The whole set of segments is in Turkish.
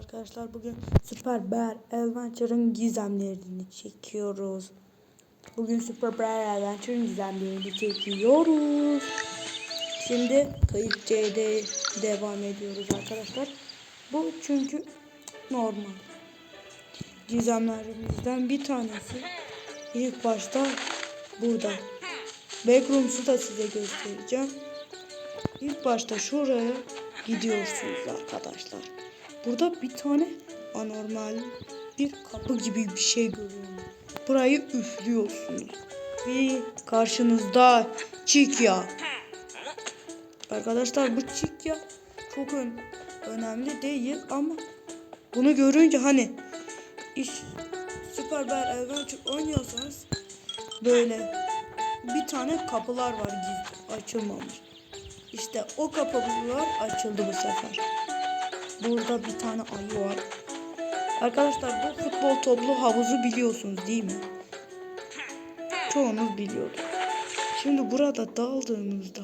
arkadaşlar. Bugün Super Bear Adventure'ın gizemlerini çekiyoruz. Bugün Super Bear Adventure'ın gizemlerini çekiyoruz. Şimdi kayıt C'de devam ediyoruz arkadaşlar. Bu çünkü normal. Gizemlerimizden bir tanesi ilk başta burada. Backrooms'u da size göstereceğim. İlk başta şuraya gidiyorsunuz arkadaşlar. Burada bir tane anormal bir kapı gibi bir şey görüyorum. Burayı üflüyorsunuz. Ve karşınızda çikya. Arkadaşlar bu çikya çok ön- önemli değil ama bunu görünce hani iş Super Bear Adventure oynuyorsanız böyle bir tane kapılar var gizli açılmamış. İşte o kapılar açıldı bu sefer. Burada bir tane ayı var. Arkadaşlar bu futbol toplu havuzu biliyorsunuz değil mi? Çoğunuz biliyordur. Şimdi burada daldığımızda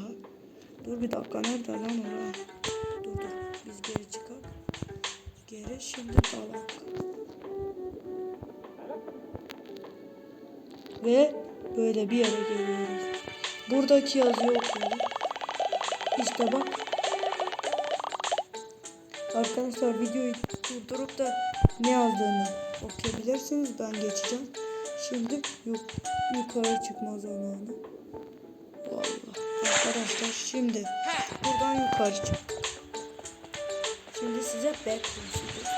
Dur bir dakika nerede lan ora? Dur dur biz geri çıkalım. Geri şimdi dalak. Ve böyle bir yere geliyoruz. Buradaki yazıyı okuyalım. İşte bak. Arkadaşlar videoyu durdurup da ne yazdığını okuyabilirsiniz. Ben geçeceğim. Şimdi yuk yukarı çıkma zamanı. Vallahi arkadaşlar şimdi buradan yukarı çık. Şimdi size göstereyim.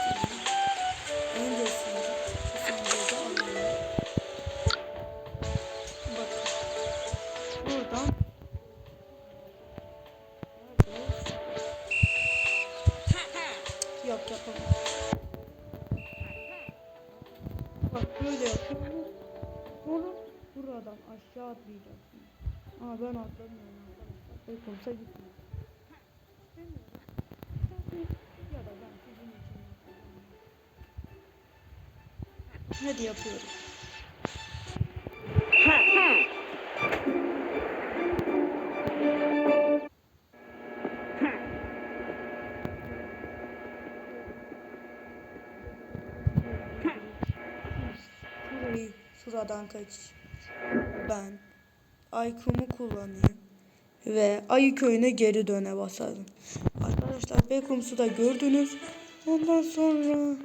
Ama ben atlamıyorum arkadaşlar. Böyle komsa gitmiyor. Demiyorum. Ya da. Hadi yapıyorum. Şurayı şuradan kaç. Ben Aykum'u kullanayım. Ve Ayı köyüne geri döne basalım. Arkadaşlar Backrooms'u da gördünüz. Ondan sonra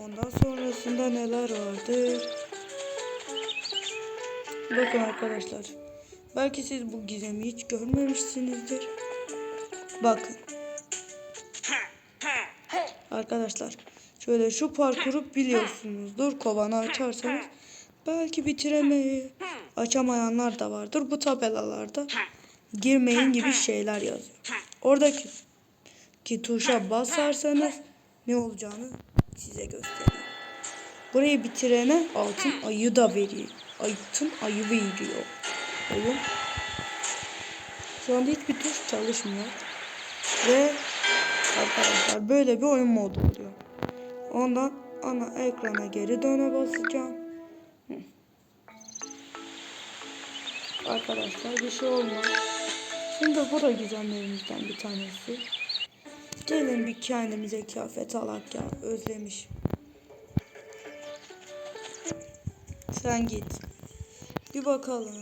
ondan sonrasında neler vardır? Bakın arkadaşlar. Belki siz bu gizemi hiç görmemişsinizdir. Bakın. Arkadaşlar şöyle şu parkuru biliyorsunuzdur. Kovanı açarsanız belki bitiremeyi açamayanlar da vardır. Bu tabelalarda girmeyin gibi şeyler yazıyor. Oradaki ki tuşa basarsanız ne olacağını size göstereyim. Burayı bitirene altın ayı da veriyor. Altın ayı veriyor. Oyun. Şu anda hiçbir tuş çalışmıyor. Ve arkadaşlar böyle bir oyun modu oluyor. Ondan ana ekrana geri döne basacağım. Arkadaşlar bir şey olmaz. Şimdi bu da gizemlerimizden bir tanesi. Gelin bir kendimize kıyafet alak ya. Özlemiş. Sen git. Bir bakalım.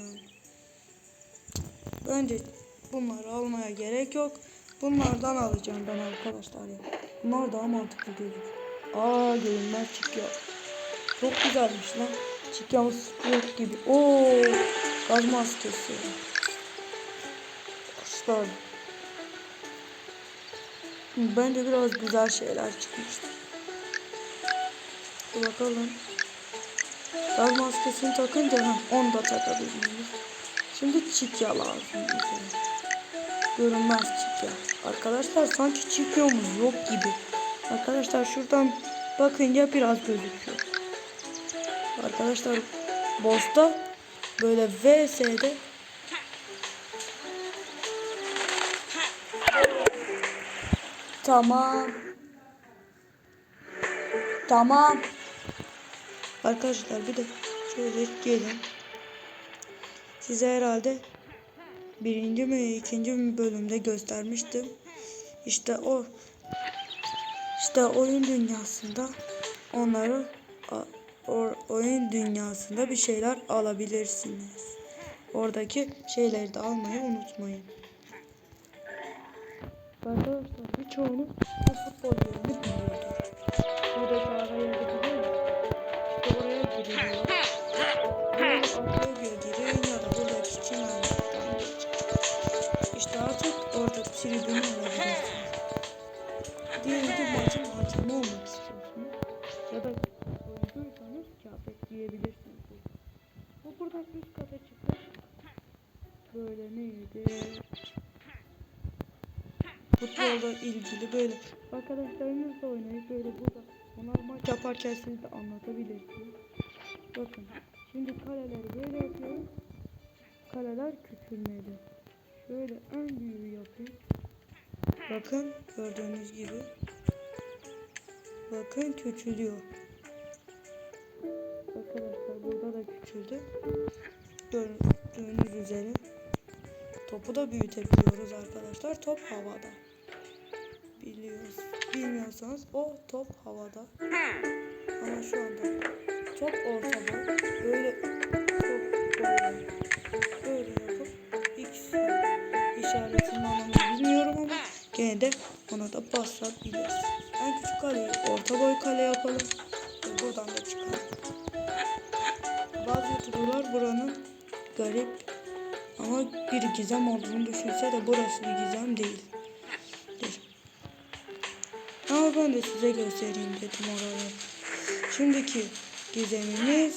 Bence bunları almaya gerek yok. Bunlardan alacağım ben arkadaşlar ya. Bunlar daha mantıklı gözüküyor. Aa görünmez çıkıyor. Çok güzelmiş lan. Çıkıyormuş yok gibi. Oo gaz maskesi. Kuşlar. Bence biraz güzel şeyler çıkmıştır. Bir bakalım. Gaz maskesini takınca ha, onu da takabiliriz. Şimdi çikya lazım bize. Görünmez çikya. Arkadaşlar sanki çikyomuz yok gibi. Arkadaşlar şuradan bakınca biraz gözüküyor. Arkadaşlar boss'ta böyle VS'de Tamam. Tamam. Arkadaşlar bir de şöyle gelin. Size herhalde birinci mi ikinci mi bölümde göstermiştim. İşte o işte oyun dünyasında onları oyun dünyasında bir şeyler alabilirsiniz. Oradaki şeyleri de almayı unutmayın. Arkadaşlar birçoğunuz bu futbol yerini. İlgili böyle arkadaşlarınızla oynayıp böyle burada onlar maç yaparken siz de anlatabilirsiniz. Bakın şimdi kaleleri böyle yapıyorum. Kaleler küçülmeli. Şöyle en büyüğü yapayım. Bakın gördüğünüz gibi. Bakın küçülüyor. Arkadaşlar burada da küçüldü. Gördüğünüz üzere. Topu da büyütebiliyoruz arkadaşlar. Top havada. Biliyoruz. Bilmiyorsanız o top havada. Ama şu anda top ortada. Böyle top böyle. Böyle yapıp X işaretinin anlamını bilmiyorum ama gene de ona da basabilirsiniz. En küçük kaleyi orta boy kale yapalım. Ve buradan da çıkalım. Bazı youtuberlar buranın garip ama bir gizem olduğunu düşünse de burası bir gizem. Değil. Ben de size göstereyim dedim orayı. Şimdiki gizemimiz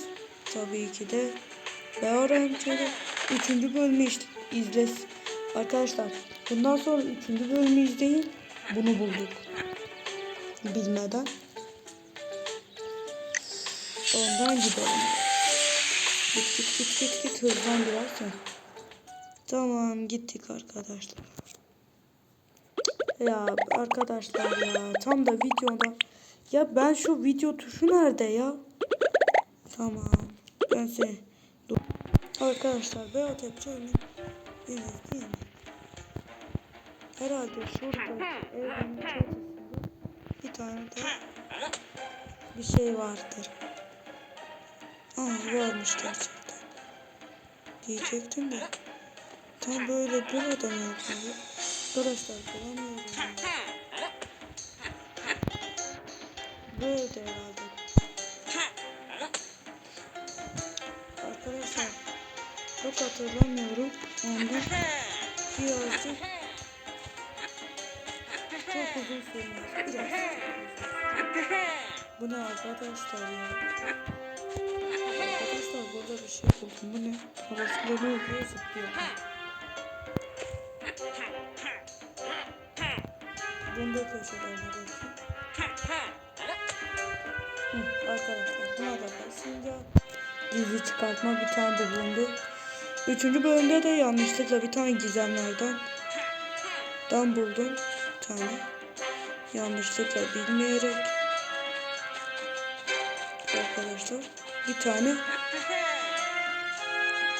tabii ki de Beorent'in 3. bölümü işte izles. Arkadaşlar bundan sonra 3. bölümü izleyin. Bunu bulduk. Bilmeden. Ondan gidelim. Git git git git git hızlan biraz sen. Tamam gittik arkadaşlar. Ya arkadaşlar ya tam da videoda ya ben şu video tuşu nerede ya? Tamam. Ben Dur. Arkadaşlar Berat Epço'nun yine mi? Herhalde şurada bir tane de bir şey vardır. Aa varmış gerçekten. Diyecektim de. Tam böyle burada mı yapmalı? Arkadaşlar bulamıyorum. Böyle herhalde. Arkadaşlar çok hatırlamıyorum. Ondan birazcık çok uzun sürmez. Biraz. Bu ne arkadaşlar ya? Arkadaşlar burada bir şey buldum. Bu ne? Havasında ne oluyor? Zıplıyor. Köşelerine bakın. Hı, arkadaşlar buna da basınca gizli çıkartma bir tane de bulundu. Üçüncü bölümde de yanlışlıkla bir tane gizemlerden dan buldum. Bir tane. Yanlışlıkla bilmeyerek. Arkadaşlar bir tane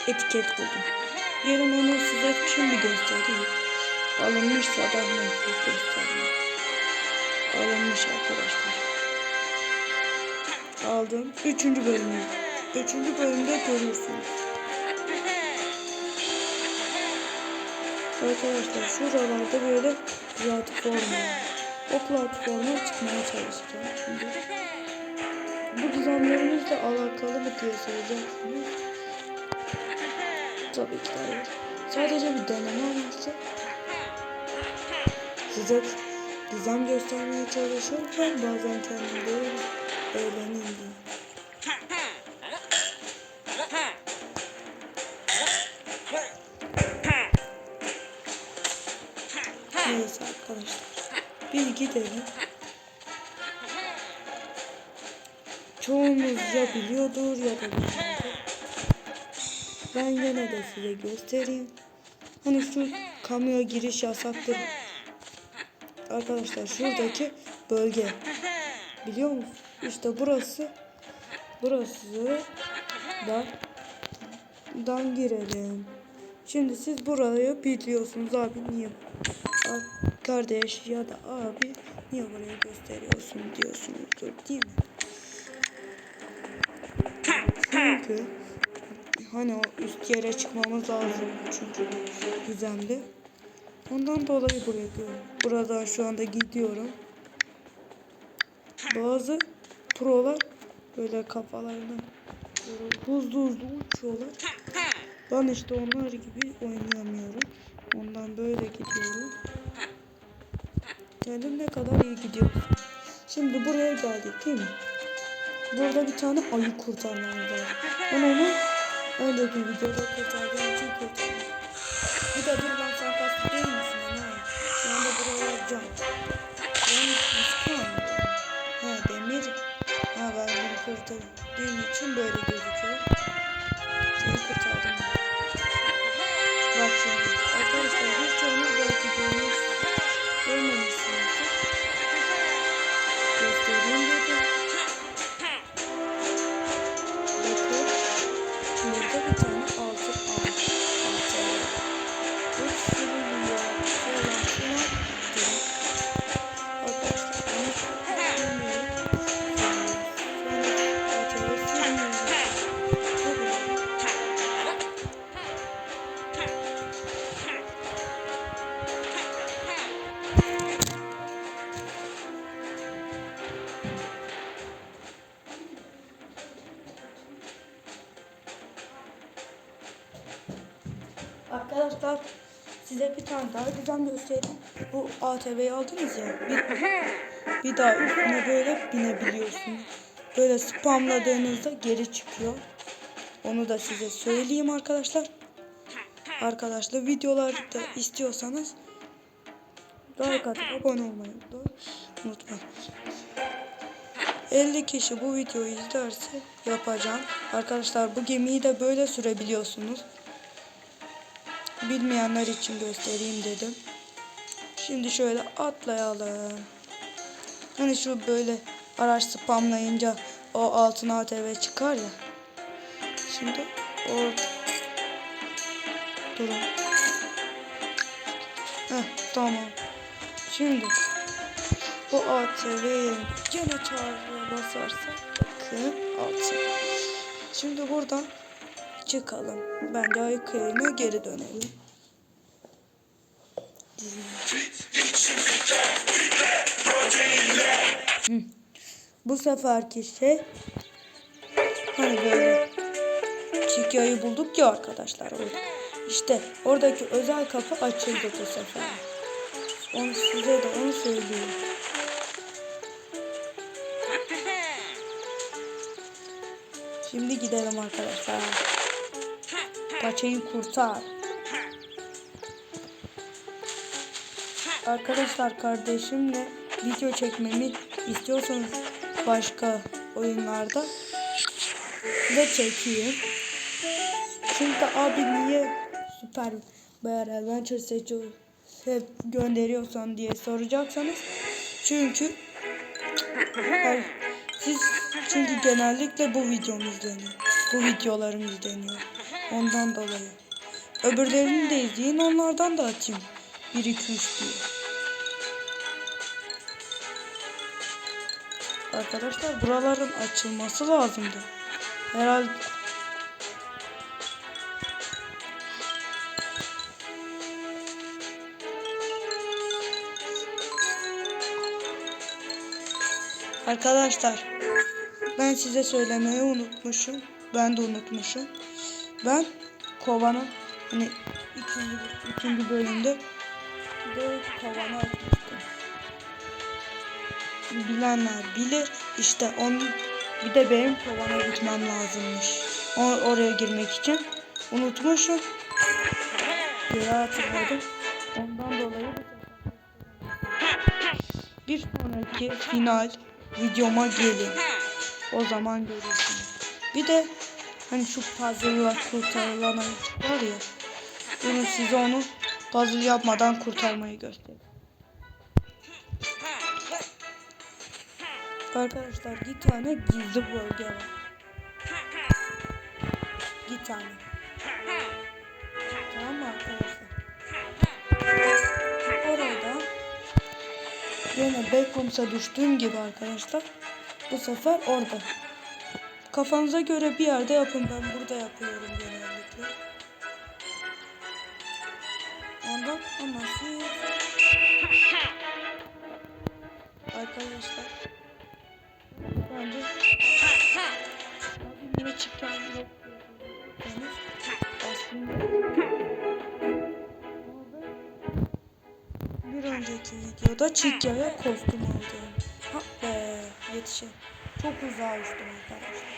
etiket buldum. Yarın onu size şimdi göstereyim. Alınmışsa da mecbur göstereyim. Alınmış arkadaşlar. Aldım. Üçüncü bölümü. Üçüncü bölümde görürsünüz. Arkadaşlar şuralarda böyle platform var. O platforma çıkmaya çalışacağım şimdi. Bu düzenlerimizle alakalı mı diye soracaksınız. Tabii ki hayır. Sadece bir deneme amaçlı. Size gizem göstermeye çalışırken bazen kendim böyle eğleneyim diye. Neyse arkadaşlar. Biz gidelim. Çoğunuz ya biliyordur ya da bilmiyordur. Ben yine de size göstereyim. Hani şu kamuya giriş yasaktır. Arkadaşlar şuradaki bölge. Biliyor musun? İşte burası. Burası da dan girelim. Şimdi siz burayı biliyorsunuz abi niye? Kardeş ya da abi niye buraya gösteriyorsun diyorsunuzdur değil mi? Çünkü hani o üst yere çıkmamız lazım çünkü düzenli. Ondan dolayı buraya. Buradan şu anda gidiyorum. Bazı prolar böyle kafalarını böyle hızlı hızlı uçuyorlar. Ben işte onlar gibi oynayamıyorum. Ondan böyle gidiyorum. Dedim ne kadar iyi gidiyor. Şimdi buraya geldik değil mi? Burada bir tane ayı kurtarmamız lazım. Ben onu önceki videoda kurtardığım için kurtardım. Bir de dur lan ATV'yi aldınız ya. Bir, bir daha üstüne böyle binebiliyorsunuz. Böyle spamladığınızda geri çıkıyor. Onu da size söyleyeyim arkadaşlar. Arkadaşlar videoları da istiyorsanız like atıp abone olmayı da unutmayın. 50 kişi bu videoyu izlerse yapacağım. Arkadaşlar bu gemiyi de böyle sürebiliyorsunuz. Bilmeyenler için göstereyim dedim. Şimdi şöyle atlayalım. Hani şu böyle araç spamlayınca o altın ATV çıkar ya. Şimdi orada durun. Heh, tamam. Şimdi bu ATV'ye gene çağrıya basarsa bakın altın. Şimdi buradan çıkalım. Bence ayık köyüne geri dönelim. Hı. Bu seferki şey hani böyle Çikya'yı bulduk ya arkadaşlar orada. İşte oradaki özel kapı açıldı bu sefer. Onu size de onu söyleyeyim. Şimdi gidelim arkadaşlar. Paçayı kurtar. Arkadaşlar kardeşimle video çekmemi istiyorsanız başka oyunlarda da çekeyim. Çünkü abi niye süper Bear Adventure seçiyor hep gönderiyorsan diye soracaksanız çünkü Hayır, siz çünkü genellikle bu videom izleniyor. Bu videolarım izleniyor. Ondan dolayı. Öbürlerini de izleyin onlardan da atayım. 1 2 3 diye. Arkadaşlar buraların açılması lazımdı. Herhalde Arkadaşlar ben size söylemeyi unutmuşum. Ben de unutmuşum. Ben kovanı hani ikinci, ikinci bölümde böyle kovanı atmıştım. Bilenler bilir. İşte onun bir de benim kovana gitmem lazımmış. O, oraya girmek için. Unutmuşum. Bir hatırladım. Ondan dolayı bir sonraki final videoma gelin. O zaman görürsünüz. Bir de hani şu puzzle'la kurtarılan var ya. Bunu size onu puzzle yapmadan kurtarmayı göstereyim. Arkadaşlar bir tane gizli bölge var. Bir tane. Tamam mı arkadaşlar? Orada Yine Backrooms'a düştüğüm gibi arkadaşlar. Bu sefer orada. Kafanıza göre bir yerde yapın. Ben burada yapıyorum genellikle. Ondan ama siz... Arkadaşlar. Bence... Yine aslında... Bir önceki videoda Çikya'ya kostüm aldım. Ha be yetişin. Çok uzağa uçtum arkadaşlar.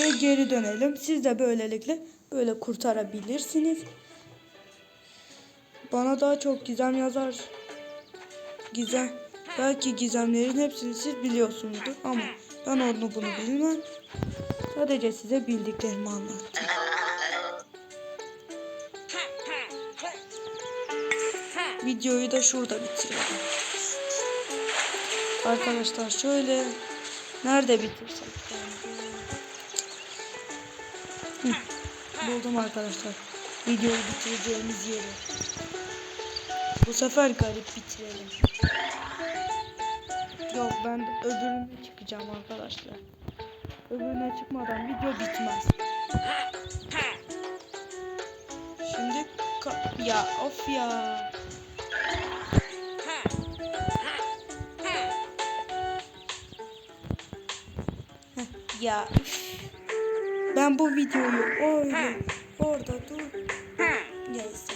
Ve geri dönelim. Siz de böylelikle böyle kurtarabilirsiniz. Bana daha çok gizem yazar. Gizem. Belki gizemlerin hepsini siz biliyorsunuzdur ama ben onu bunu bilmem. Sadece size bildiklerimi anlattım. Videoyu da şurada bitirelim. Arkadaşlar şöyle nerede bitirsek buldum arkadaşlar. Videoyu bitireceğimiz yeri. Bu sefer garip bitirelim. Yok ben öbürüne çıkacağım arkadaşlar. Öbürüne çıkmadan video bitmez. Şimdi ya of ya. Ya ben bu videoyu öyle orada dur. Neyse.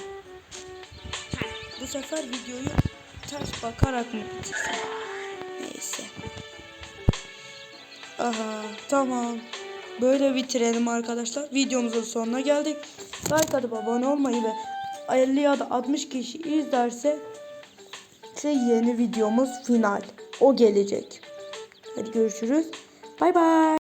Bu sefer videoyu ters bakarak mı bitirsem? Aha tamam. Böyle bitirelim arkadaşlar. Videomuzun sonuna geldik. Like atıp abone olmayı ve 50 ya da 60 kişi izlerse şey yeni videomuz final. O gelecek. Hadi görüşürüz. Bay bay.